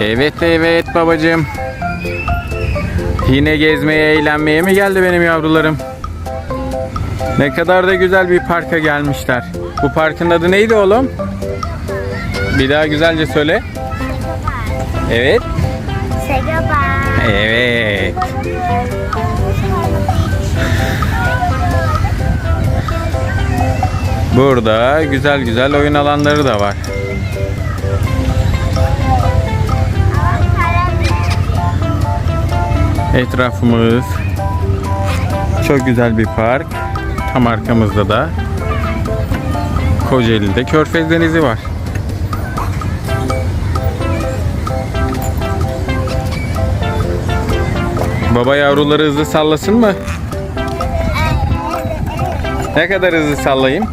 Evet evet babacığım. Yine gezmeye, eğlenmeye mi geldi benim yavrularım? Ne kadar da güzel bir parka gelmişler. Bu parkın adı neydi oğlum? Bir daha güzelce söyle. Evet. Evet. Burada güzel güzel oyun alanları da var. Etrafımız çok güzel bir park. Tam arkamızda da Kocaeli'de Körfez Denizi var. Baba yavruları hızlı sallasın mı? Ne kadar hızlı sallayayım?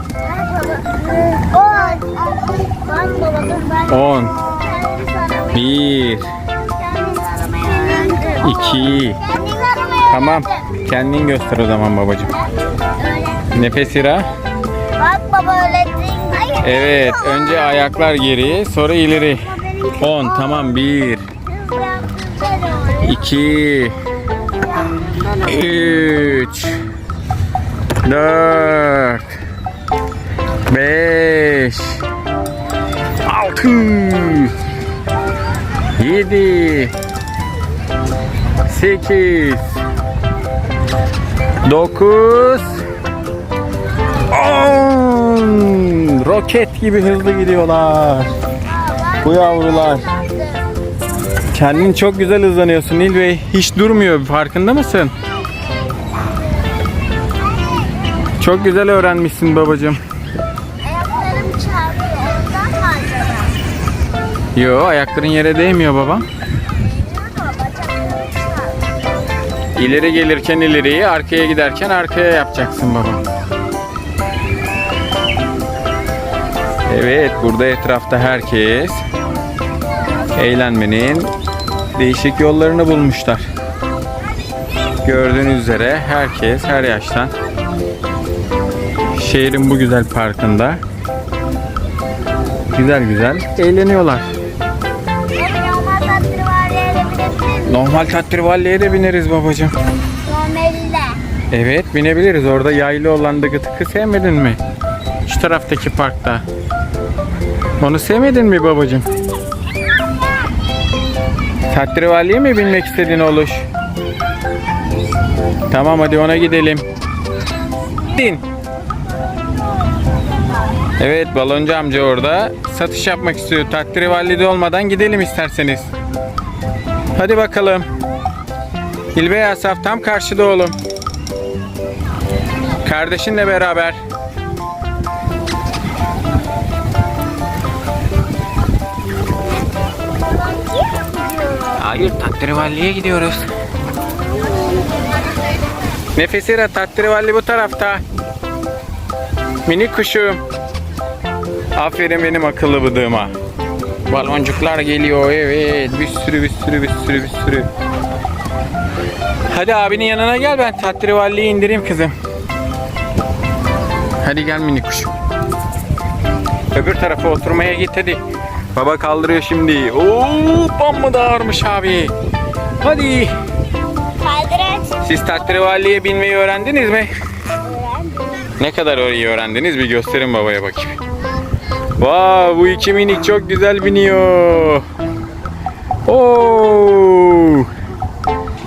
On. Bak baba dur ben. 10, Kendimi 1, sana- 2, Kendimi aramaya tamam. Kendin göster o zaman babacığım. Nefes ira. Bak baba öğrettin. Hayır. Evet, önce ayaklar geri, sonra ileri. 10, tamam. 1, 2, 3, 4, 5, 6, 7, 8, 9, 10. Roket gibi hızlı gidiyorlar. Bu yavrular. Kendin çok güzel hızlanıyorsun Nil Bey. Hiç durmuyor. Farkında mısın? Çok güzel öğrenmişsin babacığım. Ayaklarım çarpıyor. Ondan mı acaba? Yo ayakların yere değmiyor baba. İleri gelirken ileriyi, arkaya giderken arkaya yapacaksın baba. Evet, burada etrafta herkes eğlenmenin değişik yollarını bulmuşlar. Gördüğünüz üzere herkes her yaştan şehrin bu güzel parkında güzel güzel eğleniyorlar. Normal tatrivalliye de bineriz babacığım. Normalde. Evet binebiliriz. Orada yaylı olan dıgı tıkı sevmedin mi? Şu taraftaki parkta. Onu sevmedin mi babacığım? Tatrivalliye mi binmek istedin oluş? Tamam hadi ona gidelim. Bin. Evet baloncu amca orada satış yapmak istiyor. Tatrivallide olmadan gidelim isterseniz. Hadi bakalım. İlbey Asaf tam karşıda oğlum. Kardeşinle beraber. Hayır, Tatrivalli'ye gidiyoruz. Nefesira, Tatrivalli bu tarafta. Minik kuşum. Aferin benim akıllı bıdığıma. Baloncuklar geliyor, evet. Bir sürü, bir sürü, bir sürü, bir sürü. Hadi abinin yanına gel ben Tatrivalli'yi indireyim kızım. Hadi gel minik kuşum. Öbür tarafa oturmaya git hadi. Baba kaldırıyor şimdi. Oo, amma da ağırmış abi. Hadi. Kaydıraç. Siz Tatrivalli'ye binmeyi öğrendiniz mi? Ne kadar iyi öğrendiniz bir gösterin babaya bakayım. Vay bu iki minik çok güzel biniyor. Oo.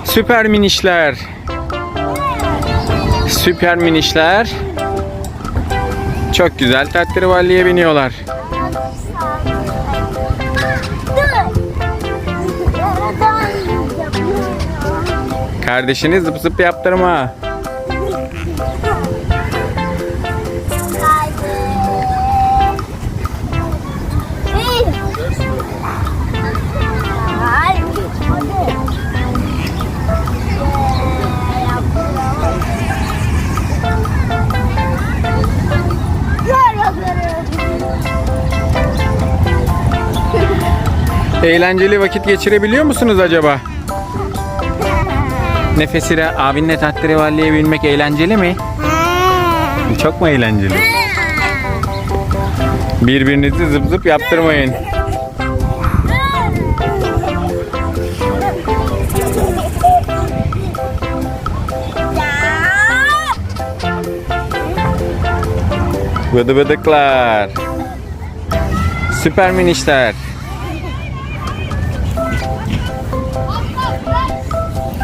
Süper minişler. Süper minişler. Çok güzel tatrivalliye biniyorlar. Kardeşini zıp zıp yaptırma. Eğlenceli vakit geçirebiliyor musunuz acaba? Nefesire abinle tahterevalliye binmek eğlenceli mi? Çok mu eğlenceli? Birbirinizi zıp zıp yaptırmayın. Bıdı bıdıklar. Süper minişler.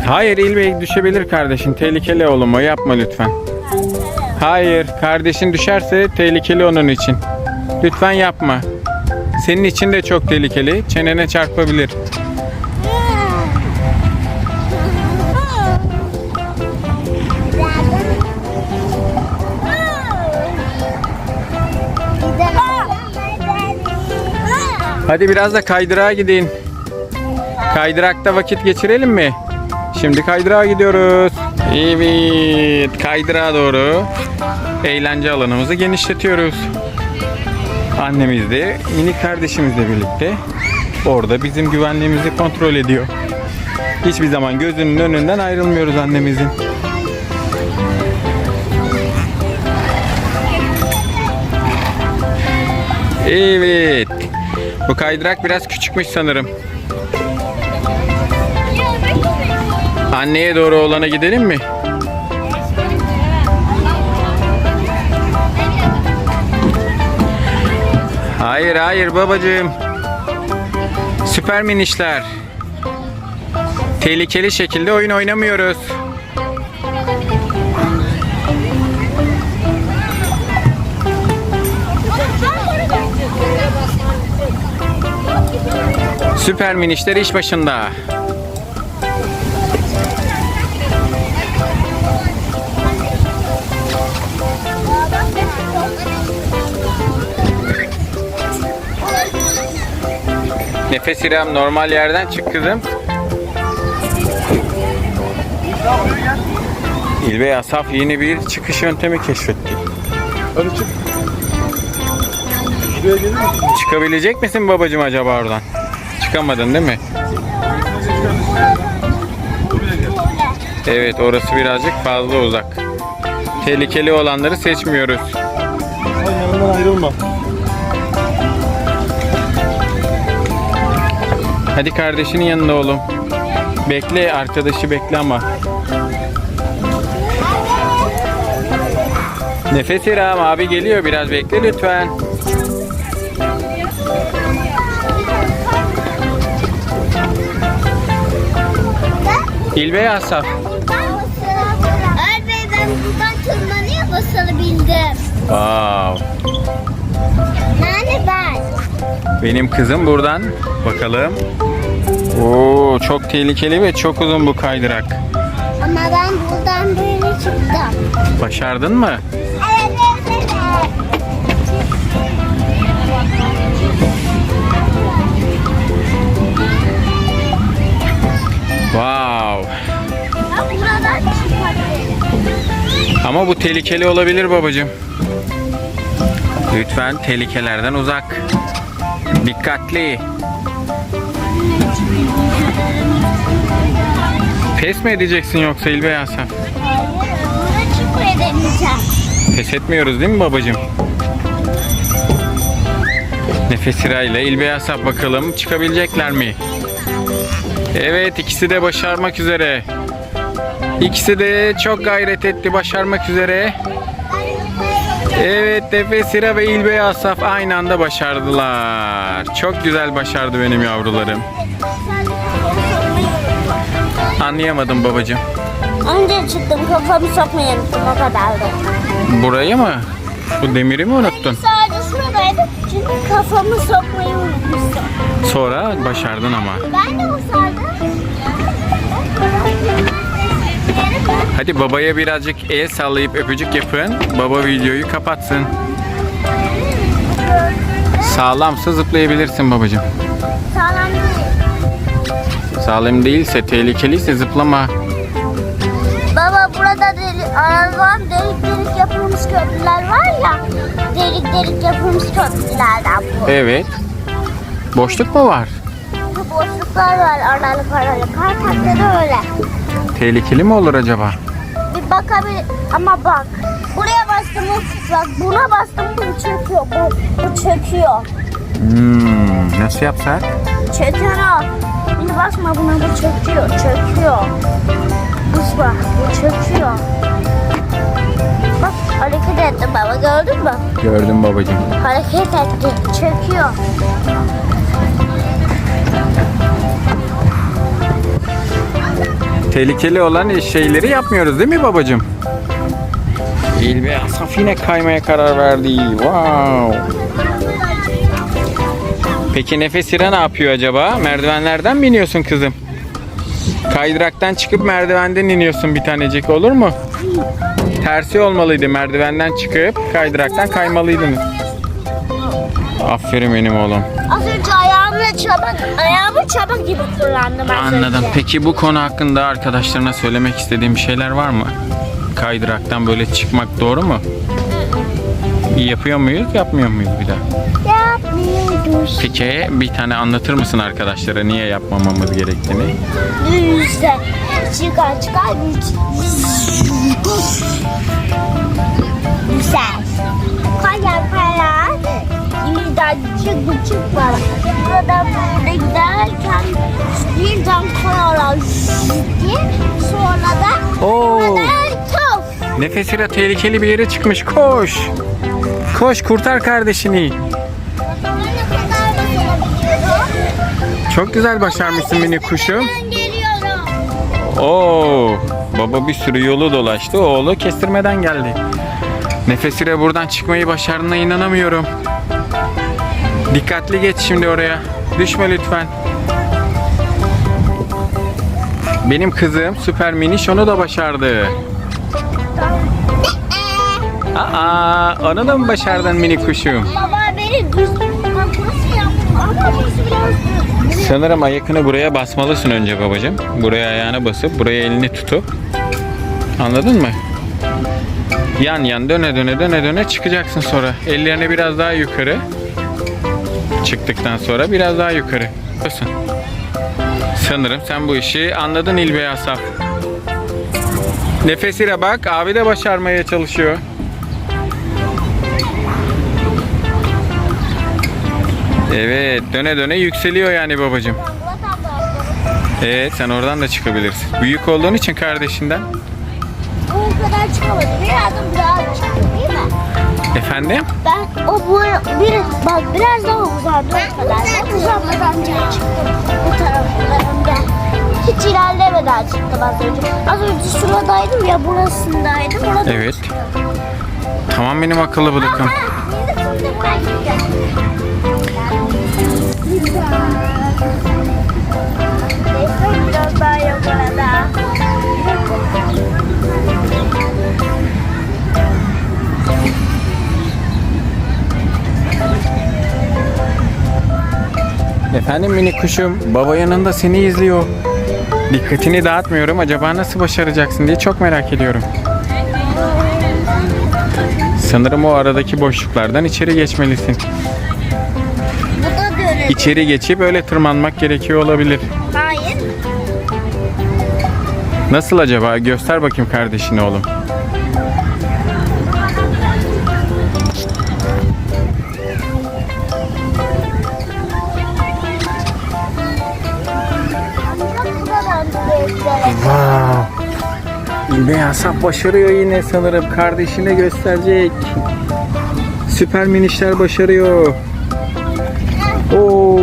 Hayır İlbey düşebilir kardeşin. Tehlikeli oğlum o yapma lütfen. Hayır kardeşin düşerse tehlikeli onun için. Lütfen yapma. Senin için de çok tehlikeli. Çenene çarpabilir. Hadi biraz da kaydırağa gidin. Kaydırakta vakit geçirelim mi? Şimdi kaydırağa gidiyoruz. Evet, kaydırağa doğru eğlence alanımızı genişletiyoruz. Annemiz de minik kardeşimizle birlikte orada bizim güvenliğimizi kontrol ediyor. Hiçbir zaman gözünün önünden ayrılmıyoruz annemizin. Evet. Bu kaydırak biraz küçükmüş sanırım. Anneye doğru olana gidelim mi? Hayır hayır babacığım. Süper minişler. Tehlikeli şekilde oyun oynamıyoruz. Süper minişler iş başında. Nefes İrem normal yerden çık kızım. İlbey Asaf yeni bir çıkış yöntemi keşfetti. Hadi çık. Şuraya gelir misin? Çıkabilecek misin babacım acaba oradan? Çıkamadın değil mi? Evet orası birazcık fazla uzak. Tehlikeli olanları seçmiyoruz. Ay yanımdan ayrılma. Hadi kardeşinin yanında oğlum. Bekle arkadaşı bekle ama. Nefes İrem abi geliyor biraz bekle lütfen. İlbey Asaf. Öğretmenim ben buradan tırmanıyor basalabildim. Wow. Yani ben. Benim kızım buradan bakalım. Oo çok tehlikeli ve çok uzun bu kaydırak. Ama ben buradan böyle çıktım. Başardın mı? Evet evet evet. Wow. Ben buradan çıkardım. Ama bu tehlikeli olabilir babacığım. Lütfen tehlikelerden uzak. Dikkatli. Pes mi edeceksin yoksa İlbey Asaf? Buna çıkmaya deneyeceğim. Pes etmiyoruz değil mi babacığım? Nefes sırayla İlbey Asaf bakalım çıkabilecekler mi? Evet ikisi de başarmak üzere. İkisi de çok gayret etti başarmak üzere. Evet Nefes Sıra ve İlbey Asaf aynı anda başardılar. Çok güzel başardı benim yavrularım. Anlayamadım babacığım. Önce çıktım kafamı sokmayı unuttum o kadardı. Burayı mı? Bu demiri mi unuttun? Sadece şuradaydı çünkü kafamı sokmayı unutmuştum. Sonra başardın ama. Ben de başardım. Hadi babaya birazcık el sallayıp öpücük yapın. Baba videoyu kapatsın. Sağlamsa zıplayabilirsin babacığım. Sağlam değil. Sağlam değilse, tehlikeliyse zıplama. Baba burada deli, aradan delik delik yapılmış köprüler var ya. Delik delik yapılmış köprülerden bu. Evet. Boşluk mu var? Bu boşluklar var aralık aralık. Her da öyle. Tehlikeli mi olur acaba? Bir bakabilir ama bak. Buraya bastım bak buna bastım bu çöküyor. Bu, bu çöküyor. Hmm, nasıl yapsak? Çöküyor. Şimdi basma buna bu çöküyor. Çöküyor. Basma bu çöküyor. Bak hareket etti baba gördün mü? Gördüm babacığım. Hareket etti. Çöküyor. Tehlikeli olan şeyleri yapmıyoruz değil mi babacığım? İlbe Asaf yine kaymaya karar verdi. Wow. Peki Nefes İra ne yapıyor acaba? Merdivenlerden mi iniyorsun kızım? Kaydıraktan çıkıp merdivenden iniyorsun bir tanecik olur mu? Tersi olmalıydı. Merdivenden çıkıp kaydıraktan kaymalıydınız. Aferin benim oğlum. Az önce ayağımla çabuk, ayağımı çabuk gibi kullandım az Anladım. önce. Peki bu konu hakkında arkadaşlarına söylemek istediğim bir şeyler var mı? Kaydıraktan böyle çıkmak doğru mu? Yapıyor muyuz, yapmıyor muyuz bir daha? Yapmıyoruz. Peki bir tane anlatır mısın arkadaşlara niye yapmamamız gerektiğini? Yüzde. Çıkar çıkar. Güzel. Kaya kaya. Yüzden çık çık bana. Buradan böyle giderken birden koyalar diye. Sonra da Oo. Nefesira tehlikeli bir yere çıkmış. Koş. Koş kurtar kardeşini. Ben ne kadar da olabiliyorum. Çok güzel başarmışsın minik kuşum. Oo, baba bir sürü yolu dolaştı. Oğlu kestirmeden geldi. Nefesiyle buradan çıkmayı başardığına inanamıyorum. Dikkatli geç şimdi oraya. Düşme lütfen. Benim kızım Süper Miniş onu da başardı. Aa, onu da mı başardın minik kuşum? Baba beni. Bak burası yaptım ama biraz... Sanırım ayakını buraya basmalısın önce babacığım. Buraya ayağını basıp buraya elini tutup. Anladın mı? Yan yan döne döne döne döne çıkacaksın sonra. Ellerini biraz daha yukarı. Çıktıktan sonra biraz daha yukarı. Basın. Sanırım sen bu işi anladın İlbey Asaf. Nefesiyle bak abi de başarmaya çalışıyor. Evet döne döne yükseliyor yani atladım. Evet sen oradan da çıkabilirsin. Büyük olduğun için kardeşinden. Bu kadar çıkamadı. Birazdan daha çıktı değil mi? Efendim? Ben o bu bir bak biraz daha uzandı o kadar. Ben uzanmadan çıktım bu taraflarında. Hiç ilerlemeden çıktım az önce. Az önce şuradaydım ya burasındaydım. Orada Evet. Tamam benim akıllı bıdıkım. Yeni. Efendim minik kuşum, baba yanında seni izliyor. Dikkatini dağıtmıyorum. Acaba nasıl başaracaksın diye çok merak ediyorum. Sanırım o aradaki boşluklardan içeri geçmelisin. İçeri geçip öyle tırmanmak gerekiyor olabilir. Hayır. Nasıl acaba? Göster bakayım kardeşini oğlum. Wow. Asaf başarıyor yine sanırım. Kardeşine gösterecek. Süper minişler başarıyor. Oo,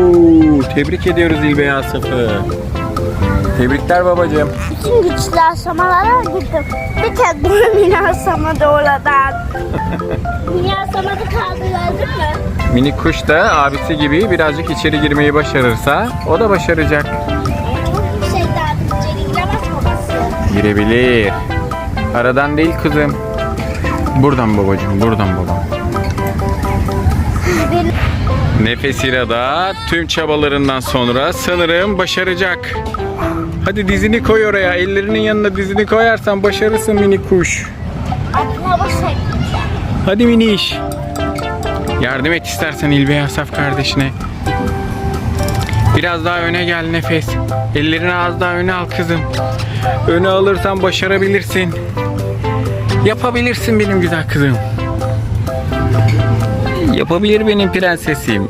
tebrik ediyoruz İlbey Asaf'ı. Tebrikler babacığım. Bütün güçlü aşamalara gittim. Bir tek bu mini aşamadı oradan. mini aşamada kaldı gördün mü? Minik kuş da abisi gibi birazcık içeri girmeyi başarırsa o da başaracak. Girebilir. Aradan değil kızım. Buradan babacığım, buradan babam. Benim Nefesiyle da tüm çabalarından sonra sanırım başaracak. Hadi dizini koy oraya. Ellerinin yanına dizini koyarsan başarırsın minik kuş. Hadi miniş. Yardım et istersen İlbey Asaf kardeşine. Biraz daha öne gel nefes. Ellerini az daha öne al kızım. Öne alırsan başarabilirsin. Yapabilirsin benim güzel kızım. Yapabilir benim prensesim.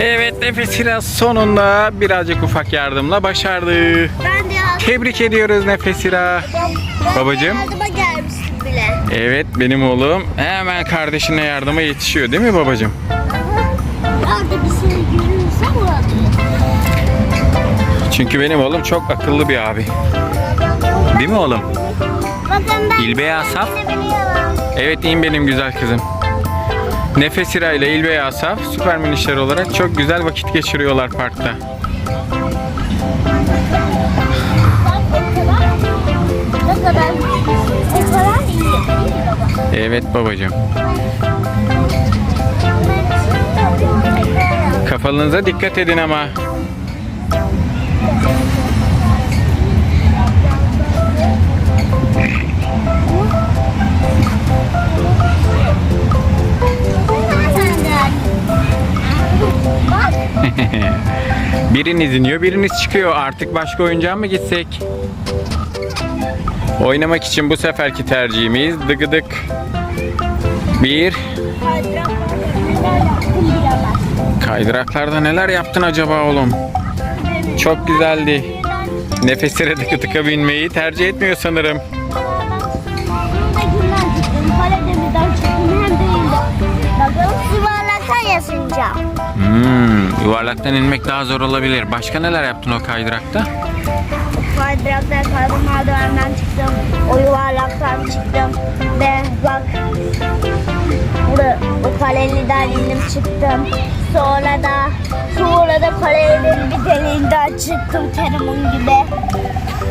Evet nefes biraz sonunda birazcık ufak yardımla başardı. Ben de yardım, Tebrik ediyoruz Nefesira. ben Babacığım? yardıma gelmiş Evet benim oğlum hemen kardeşine yardıma yetişiyor değil mi babacığım? Çünkü benim oğlum çok akıllı bir abi. Değil mi oğlum? Bakın ben Asaf. Evet in benim güzel kızım. Nefes İra ile İlbey Asaf süper minişler olarak çok güzel vakit geçiriyorlar parkta. Evet babacığım. Kafanıza dikkat edin ama. Biriniz iniyor, biriniz çıkıyor. Artık başka oyuncağa mı gitsek? Oynamak için bu seferki tercihimiz dıgıdık. Bir, kaydıraklarda neler yaptın acaba oğlum? Çok güzeldi. Nefesine dıkı dıka binmeyi tercih etmiyor sanırım. Hmm, yuvarlaktan inmek daha zor olabilir. Başka neler yaptın o kaydırakta? Kaydıraktan kaydım merdivenden çıktım. O yuvarlaktan çıktım. Ve bak burada o kaleliden indim çıktım. Sonra da sonra da kalenin bir deliğinden çıktım Kerim'in gibi.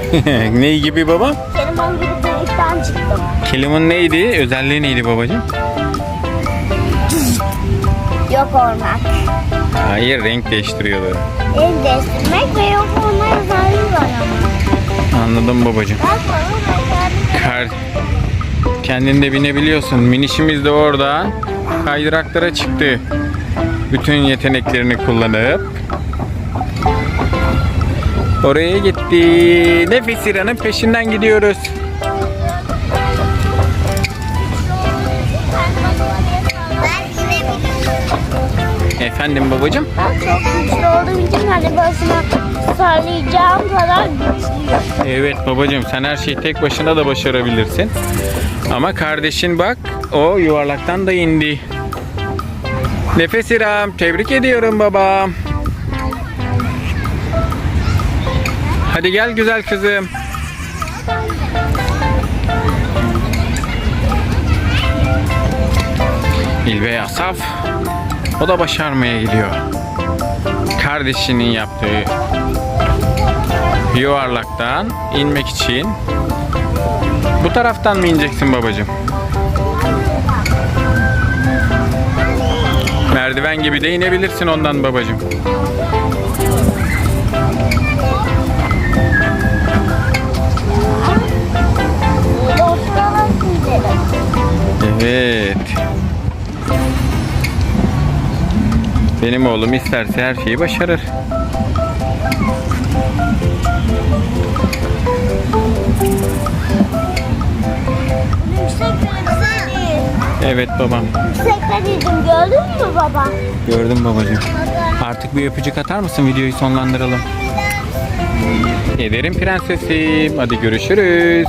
ne gibi baba? Kerim'in gibi delikten çıktım. Kelimin neydi? Özelliği neydi babacığım? Yok olmak. Hayır, renk değiştiriyordu. El değiştirmek ve yok olma özelliği var ama. Anladım babacığım. Bak bana Kar kendinde binebiliyorsun. Minişimiz de oradan kaydıraklara çıktı. Bütün yeteneklerini kullanıp oraya gitti. Nefis İra'nın peşinden gidiyoruz. Efendim babacığım? Ben çok güçlü olduğum için hani başına sarlayacağım kadar güçlüyüm. Evet babacığım sen her şeyi tek başına da başarabilirsin. Ama kardeşin bak o yuvarlaktan da indi. Nefes İrem tebrik ediyorum babam. Hadi gel güzel kızım. İlbey Asaf o da başarmaya gidiyor. Kardeşinin yaptığı yuvarlaktan inmek için bu taraftan mı ineceksin babacığım? Merdiven gibi de inebilirsin ondan babacığım. Benim oğlum isterse her şeyi başarır. Evet babam. Yüksekte değildim gördün mü baba? Gördüm babacığım. Artık bir öpücük atar mısın videoyu sonlandıralım? Ederim prensesim. Hadi. Görüşürüz.